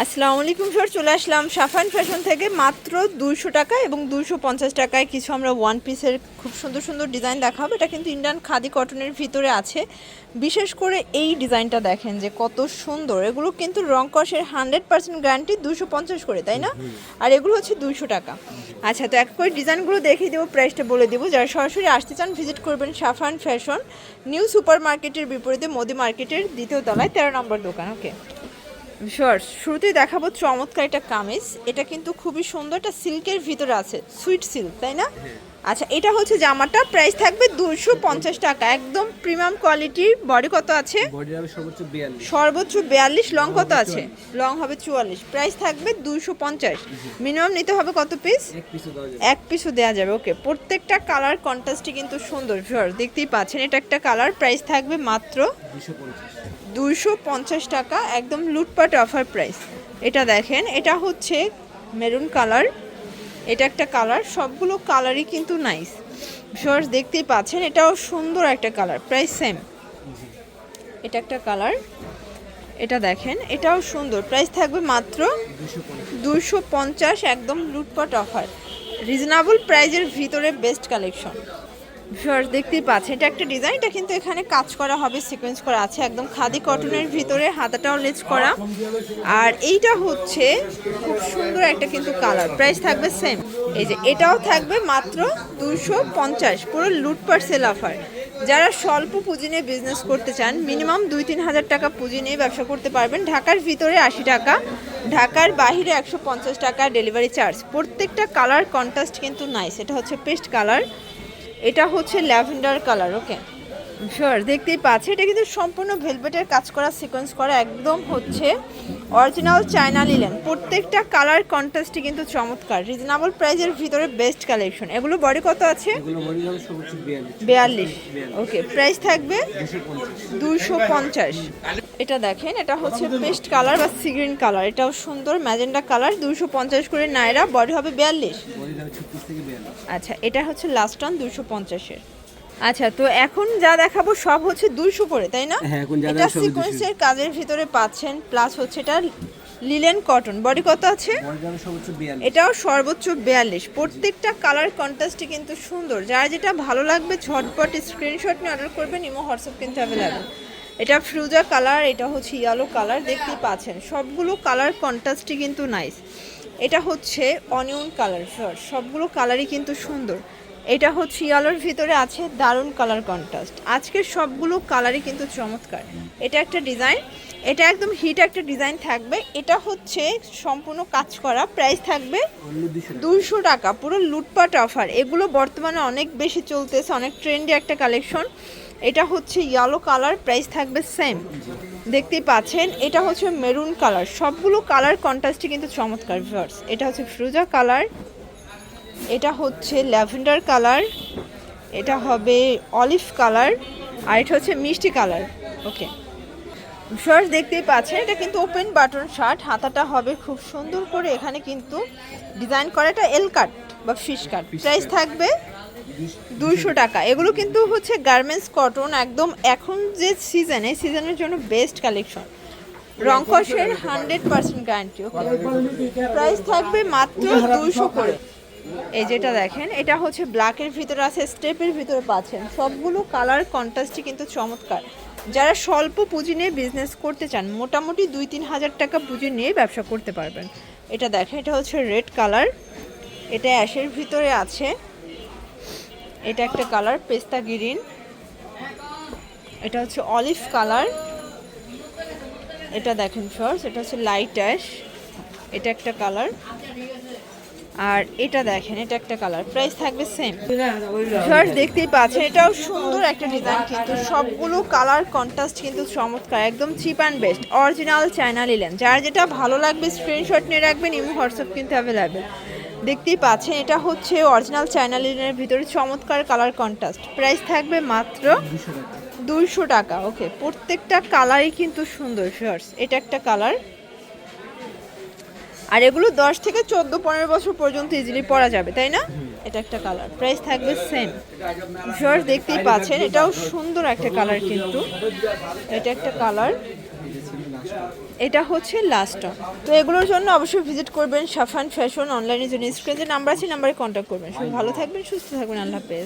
আসসালামু আলাইকুম স্যার চলে আসলাম সাফান ফ্যাশন থেকে মাত্র দুইশো টাকা এবং দুশো পঞ্চাশ টাকায় কিছু আমরা ওয়ান পিসের খুব সুন্দর সুন্দর ডিজাইন দেখাবো। এটা কিন্তু ইন্ডিয়ান খাদি কটনের ভিতরে আছে। বিশেষ করে এই ডিজাইনটা দেখেন যে কত সুন্দর। এগুলো কিন্তু রং কষের হান্ড্রেড পার্সেন্ট গ্যারান্টি দুশো পঞ্চাশ করে তাই না? আর এগুলো হচ্ছে দুইশো টাকা। আচ্ছা তো এক করে ডিজাইনগুলো দেখিয়ে দেবো প্রাইসটা বলে দেবো। যারা সরাসরি আসতে চান ভিজিট করবেন সাফান ফ্যাশন। নিউ সুপার মার্কেটের বিপরীতে মোদি মার্কেটের দ্বিতীয় তলায় তেরো নম্বর দোকান ওকে শিওর শুরুতেই দেখাবো চমৎকার একটা কামিজ। এটা কিন্তু খুবই সুন্দর একটা সিল্কের ভিতরে আছে সুইট সিল্ক তাই না? আচ্ছা এটা হচ্ছে জামাটা প্রাইস থাকবে দুশো পঞ্চাশ টাকা। একদম প্রিমিয়াম কোয়ালিটির বডি কত আছে? সর্বোচ্চ বিয়াল্লিশ। লং কত আছে? লং হবে চুয়াল্লিশ। প্রাইস থাকবে দুশো পঞ্চাশ। মিনিমাম নিতে হবে কত পিস? এক পিসও দেওয়া যাবে। ওকে। প্রত্যেকটা কালার কন্ট্রাস্টই কিন্তু সুন্দর দেখতেই পাচ্ছেন এটা একটা কালার প্রাইস থাকবে মাত্র দুশো পঞ্চাশ। দুইশো পঞ্চাশ টাকা একদম লুটপাট অফার প্রাইস এটা দেখেন, এটা হচ্ছে মেরুন কালার এটা একটা কালার সবগুলো কালারই কিন্তু নাইস শর্টস দেখতেই পাচ্ছেন, এটাও সুন্দর একটা কালার প্রাইস সেম এটা একটা কালার এটা দেখেন, এটাও সুন্দর। প্রাইস থাকবে মাত্র দুশো দুশো পঞ্চাশ, একদম লুটপাট অফার রিজনেবল প্রাইজের ভিতরে বেস্ট কালেকশন ভিউয়ার্স দেখতেই পাচ্ছেন, এটা একটা ডিজাইন এটা কিন্তু এখানে কাজ করা হবে সিকোয়েন্স করা আছে, একদম খাদি কটনের ভিতরে, হাতাটাও লেজ করা। আর এইটা হচ্ছে খুব সুন্দর একটা কিন্তু কালার প্রাইস থাকবে সেম এই যে, এটাও থাকবে মাত্র দুশো পঞ্চাশ, পুরো লুটপাট সেল অফার যারা স্বল্প পুঁজি নিয়ে বিজনেস করতে চান মিনিমাম দুই তিন হাজার টাকা পুঁজি নিয়ে ব্যবসা করতে পারবেন। ঢাকার ভিতরে আশি টাকা, ঢাকার বাইরে একশো পঞ্চাশ টাকা ডেলিভারি চার্জ প্রত্যেকটা কালার কন্ট্রাস্ট কিন্তু নাইস এটা হচ্ছে পেস্ট কালার এটা হচ্ছে ল্যাভেন্ডার কালার ওকে? শিওর দেখতেই পাচ্ছি। এটা কিন্তু সম্পূর্ণ ভেলভেটের কাজ করা সিকোয়েন্স করা একদম হচ্ছে অরিজিনাল চায়না লিলেন প্রত্যেকটা কালার কন্ট্রাস্টই কিন্তু চমৎকার। রিজনেবল প্রাইজের ভিতরে বেস্ট কালেকশন এগুলো বডি কত আছে? বিয়াল্লিশ। ওকে প্রাইস থাকবে দুশো পঞ্চাশ। দুশো পঞ্চাশ। এটা দেখেন এটা হচ্ছে পেস্ট কালার বা সিগ্রিন কালার এটাও সুন্দর ম্যাজেন্ডা কালার দুশো পঞ্চাশ করে নাইরা বডি হবে বিয়াল্লিশ বডি হবে ছত্রিশ থেকে বিয়াল্লিশ আচ্ছা এটা হচ্ছে লাস্ট অন দুশো পঞ্চাশের। আচ্ছা তো এখন যা দেখাবো সব হচ্ছে দুইশো করে তাই না? হ্যাঁ, এটা দেখাবো সবই 200 সিকোয়েন্সের কাজের ভিতরে পাচ্ছেন প্লাস হচ্ছে এটা লিলেন কটন বডি কত আছে? এটাও সর্বোচ্চ বিয়াল্লিশ। প্রত্যেকটা কালার কন্ট্রাস্টই কিন্তু সুন্দর। যার যেটা ভালো লাগবে ঝটপট স্ক্রিনশট নিয়ে অর্ডার করবেন ইমো হোয়াটসঅ্যাপ কিন্তু অ্যাভেলেবেল এটা ফ্রুজা কালার এটা হচ্ছে ইয়েলো কালার দেখতেই পাচ্ছেন। সবগুলো কালার কন্ট্রাস্টই কিন্তু নাইস এটা হচ্ছে অনিয়ন কালার সবগুলো কালারই কিন্তু সুন্দর। এটা হচ্ছে ইয়ালোর ভিতরে আছে দারুণ কালার কন্ট্রাস্ট। আজকের সবগুলো কালারই কিন্তু চমৎকার। এটা একটা ডিজাইন। এটা একদম হিট একটা ডিজাইন থাকবে। এটা হচ্ছে সম্পূর্ণ কাজ করা প্রাইস থাকবে দুইশো টাকা। পুরো লুটপাট অফার। এগুলো বর্তমানে অনেক বেশি চলতেছে, অনেক ট্রেন্ডি একটা কালেকশন। এটা হচ্ছে ইয়েলো কালার প্রাইস থাকবে সেম দেখতেই পাচ্ছেন এটা হচ্ছে মেরুন কালার সবগুলো কালার কন্ট্রাস্টই কিন্তু চমৎকার ভিউয়ার্স এটা হচ্ছে ফ্রুজা কালার এটা হচ্ছে ল্যাভেন্ডার কালার এটা হবে অলিভ কালার আর এটা হচ্ছে মিষ্টি কালার ওকে শার্ট দেখতেই পাচ্ছেন এটা কিন্তু ওপেন বাটন শার্ট হাতাটা হবে খুব সুন্দর করে এখানে কিন্তু ডিজাইন করা এটা এল কাট বা ফিশ কাট প্রাইস থাকবে দুইশো টাকা। এগুলো কিন্তু হচ্ছে গার্মেন্টস কটন একদম এখন যে সিজন সিজনের জন্য বেস্ট কালেকশন রংকসের হান্ড্রেড পার্সেন্ট গ্যারান্টি প্রাইস থাকবে মাত্র দুইশো করে। এই যেটা দেখেন, এটা হচ্ছে ব্ল্যাকের ভিতরে আছে স্টেপের ভিতরে পাচ্ছেন। সবগুলো কালার কন্ট্রাস্টই কিন্তু চমৎকার। যারা স্বল্প পুঁজি নিয়ে বিজনেস করতে চান, মোটামুটি দুই তিন হাজার টাকা পুঁজি নিয়ে ব্যবসা করতে পারবেন। এটা দেখেন, এটা হচ্ছে রেড কালার এটা অ্যাশের ভিতরে আছে। এটা একটা কালার, পেস্তা গ্রিন। এটা হচ্ছে অলিভ কালার। এটা দেখেন শর্টস এটা হচ্ছে লাইট অ্যাশ এটা একটা কালার। আর এটা দেখেন, এটা একটা কালার। প্রাইস থাকবে সেম শর্টস দেখতেই পাচ্ছেন, এটাও সুন্দর একটা ডিজাইন কিন্তু সবগুলো কালার কন্ট্রাস্ট কিন্তু চমৎকার, একদম cheap and best original China linen যার যেটা ভালো লাগবে স্ক্রিনশট নিয়ে রাখবেন, ইমো, হোয়াটসঅ্যাপ কিন্তু অ্যাভেলেবেল দেখতেই পাচ্ছেন, এটা হচ্ছে অরিজিনাল চায়না লিলেনের ভিতরে চমৎকার কালার কন্ট্রাস্ট প্রাইস থাকবে মাত্র দুইশো টাকা ওকে প্রত্যেকটা কালারই কিন্তু সুন্দর শর্টস এটা একটা কালার আর এগুলো দশ থেকে চোদ্দ, পনেরো বছর পর্যন্ত ইজিলি পরা যাবে, তাই না? এটা একটা কালার প্রাইস থাকবে সেম শর্টস দেখতেই পাচ্ছেন, এটাও সুন্দর একটা কালার কিন্তু। এটা একটা কালার এটা হচ্ছে লাস্ট তো এগুলোর জন্য অবশ্যই ভিজিট করবেন, সাফান ফ্যাশন অনলাইনে জন্য। স্ক্রিনে যে নাম্বার আছে নাম্বারে কন্ট্যাক্ট করবেন। সবাই ভালো থাকবেন, সুস্থ থাকবেন, আল্লাহ হাফেজ।